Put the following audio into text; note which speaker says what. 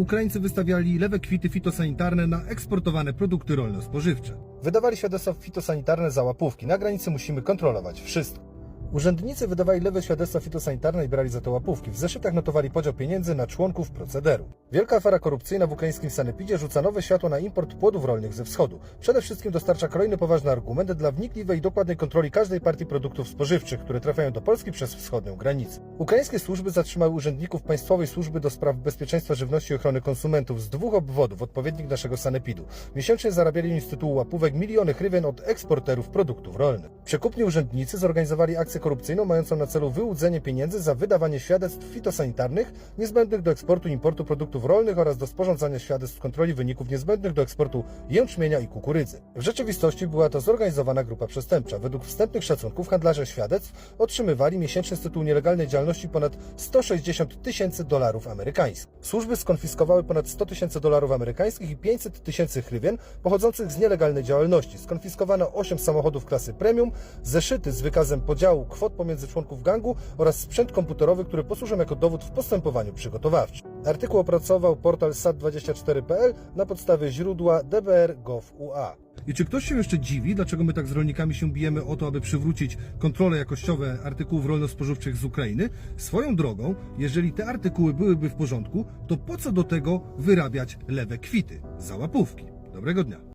Speaker 1: Ukraińcy wystawiali lewe kwity fitosanitarne na eksportowane produkty rolno-spożywcze. Wydawali świadectwa fitosanitarne za łapówki. Na granicy musimy kontrolować wszystko. Urzędnicy wydawali lewe świadectwa fitosanitarne i brali za to łapówki. W zeszytach notowali podział pieniędzy na członków procederu. Wielka afera korupcyjna w ukraińskim sanepidzie rzuca nowe światło na import płodów rolnych ze wschodu. Przede wszystkim dostarcza kolejny poważny argument dla wnikliwej i dokładnej kontroli każdej partii produktów spożywczych, które trafiają do Polski przez wschodnią granicę. Ukraińskie służby zatrzymały urzędników Państwowej Służby do Spraw Bezpieczeństwa Żywności i Ochrony Konsumentów z dwóch obwodów, odpowiednik naszego sanepidu. Miesięcznie zarabiali oni z tytułu łapówek miliony hrywien od eksporterów produktów rolnych. Przekupni urzędnicy zorganizowali akcję korupcyjną mającą na celu wyłudzenie pieniędzy za wydawanie świadectw fitosanitarnych niezbędnych do eksportu i importu produktów rolnych oraz do sporządzania świadectw kontroli wyników niezbędnych do eksportu jęczmienia i kukurydzy. W rzeczywistości była to zorganizowana grupa przestępcza. Według wstępnych szacunków handlarze świadectw otrzymywali miesięcznie z tytułu nielegalnej działalności ponad 160 tysięcy dolarów amerykańskich. Służby skonfiskowały ponad 100 tysięcy dolarów amerykańskich i 500 tysięcy hrywien pochodzących z nielegalnej działalności. Skonfiskowano 8 samochodów klasy premium, zeszyty z wykazem podziału kwot pomiędzy członków gangu oraz sprzęt komputerowy, który posłużą jako dowód w postępowaniu przygotowawczym. Artykuł opracował portal sat24.pl na podstawie źródła dbr.gov.ua. I czy ktoś się jeszcze dziwi, dlaczego my tak z rolnikami się bijemy o to, aby przywrócić kontrole jakościowe artykułów rolno-spożywczych z Ukrainy? Swoją drogą, jeżeli te artykuły byłyby w porządku, to po co do tego wyrabiać lewe kwity za łapówki? Dobrego dnia.